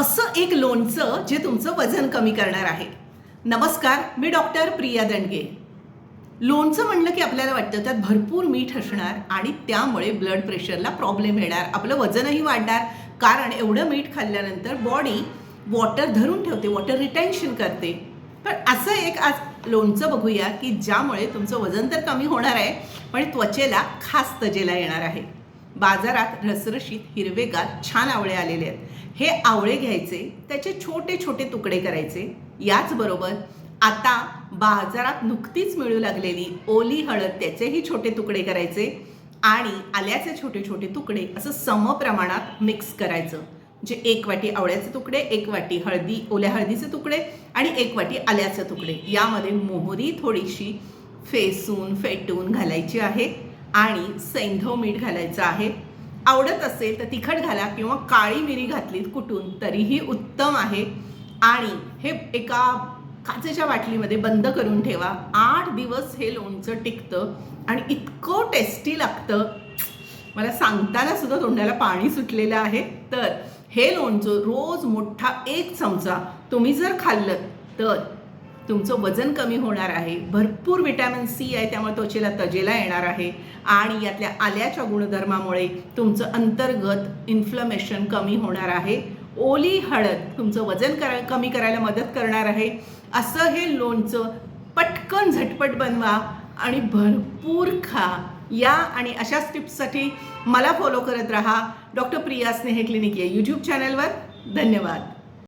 असं एक लोणचं जे तुमचं वजन कमी करणार आहे. नमस्कार मी डॉक्टर प्रिया दंडगे लोणचं म्हणलं की आपल्याला वाटतं त्यात भरपूर मीठ असणार आणि त्यामुळे ब्लड प्रेशरला प्रॉब्लेम येणार. आपलं वजनही वाढणार. कारण एवढं मीठ खाल्ल्यानंतर बॉडी वॉटर धरून ठेवते वॉटर रिटेन्शन करते. पण असं एक आज लोणचं बघूया की ज्यामुळे तुमचं वजन तर कमी होणार आहे पण त्वचेला खास तजेला येणार आहे. बाजारात रसरशीत हिरवेगार छान आवळे आलेले आहेत. हे आवळे घ्यायचे त्याचे छोटे छोटे तुकडे करायचे. याचबरोबर आता बाजारात नुकतीच मिळू लागलेली ओली हळद त्याचेही छोटे तुकडे करायचे आणि आल्याचे छोटे छोटे तुकडे असं समप्रमाणात मिक्स करायचं. जे एक वाटी आवळ्याचे तुकडे एक वाटी हळदी ओल्या हळदीचे तुकडे आणि एक वाटी आल्याचे तुकडे. यामध्ये मोहरी थोडीशी फेसून फेटून घालायची आहे. आणि सैंधव मीठ घालायचं आहे. आवडत असेल तर तिखट घाला किंवा काळी मिरी घातलीत कुठून तरीही उत्तम आहे. आणि हे एका काचेच्या बाटलीमध्ये बंद करून ठेवा. आठ दिवस हे लोणचं टिकतं आणि इतकं टेस्टी लागतं. मला सांगताना सुद्धा तोंडाला पाणी सुटलेलं आहे. तर हे लोणचं रोज मोठा एक चमचा तुम्ही जर खाल्लं तर तुमचं वजन कमी होणार आहे भरपूर विटॅमिन सी आहे त्यामुळे त्वचेला तजेला येणार आहे आणि यातल्या आल्याच्या गुणधर्मामुळे तुमचं अंतर्गत इन्फ्लमेशन कमी होणार आहे. ओली हळद तुमचं वजन करा कमी करायला मदत करणार आहे. असं हे लोणचं पटकन झटपट बनवा आणि भरपूर खा. या आणि अशाच टिप्ससाठी मला फॉलो करत राहा डॉक्टर प्रिया स्नेहे क्लिनिक या यूट्यूब चॅनलवर धन्यवाद.